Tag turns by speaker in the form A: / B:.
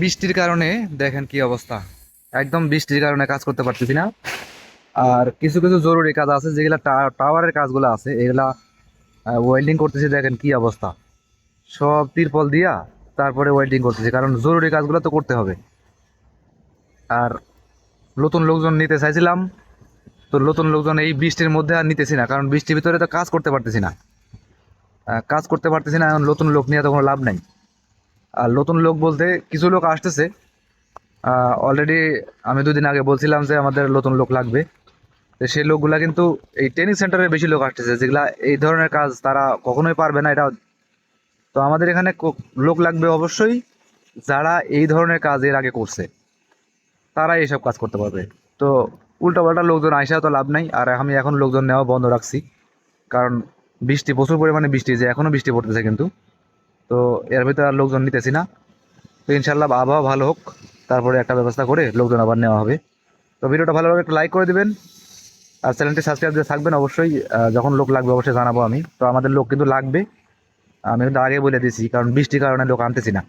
A: বৃষ্টির কারণে দেখেন কি অবস্থা। একদম বৃষ্টির কারণে কাজ করতে পারতেছি না। আর কিছু কিছু জরুরি কাজ আছে, যেগুলা টাওয়ারের কাজগুলো আছে, এগুলা ওয়েল্ডিং করতেছি, দেখেন কি অবস্থা। সব তিরপল দিয়া তারপরে ওয়েল্ডিং করতেছি, কারণ জরুরি কাজগুলো তো করতে হবে। আর নতুন লোকজন নিতে চাইছিলাম, তো নতুন লোকজন এই বৃষ্টির মধ্যে আর নিতেছি না, কারণ বৃষ্টির ভিতরে তো কাজ করতে পারতেছি না। কাজ করতে পারতেছি না, নতুন লোক নিয়ে তো কোনো লাভ নাই। আর নতুন লোক বলতে কিছু লোক আসতেছে। অলরেডি আমি দুদিন আগে বলছিলাম যে আমাদের নতুন লোক লাগবে। তো সেই লোকগুলা কিন্তু এই ট্রেনিং সেন্টারে বেশি লোক আসতেছে, যেগুলা এই ধরনের কাজ তারা কখনোই পারবে না এটা তো আমাদের এখানে লোক লাগবে অবশ্যই, যারা এই ধরনের কাজ এর আগে করছে। তারা এইসব কাজ করতে পারবে। তো উল্টোপাল্টা লোকজন আইসা তো লাভ নাই, আর আমি এখন লোকজন নেওয়া বন্ধ রাখছি। কারণ বৃষ্টি, প্রচুর পরিমাণে বৃষ্টি, যে এখনও বৃষ্টি পড়তেছে কিন্তু। তো এর ভিতরে আর লোকজন নিতেছি না। তো ইনশাল্লাহ আবহাওয়া ভালো হোক, তারপরে একটা ব্যবস্থা করে লোকজন আবার নেওয়া হবে। তো ভিডিওটা ভালো একটু লাইক করে দেবেন, আর চ্যানেলটি সাবস্ক্রাইব দিয়ে থাকবেন অবশ্যই যখন লোক লাগবে অবশ্যই জানাব আমি। তো আমাদের লোক কিন্তু লাগবে, আমি কিন্তু আগে বলে দিয়েছি, কারণ বৃষ্টির কারণে লোক আনতেছি না।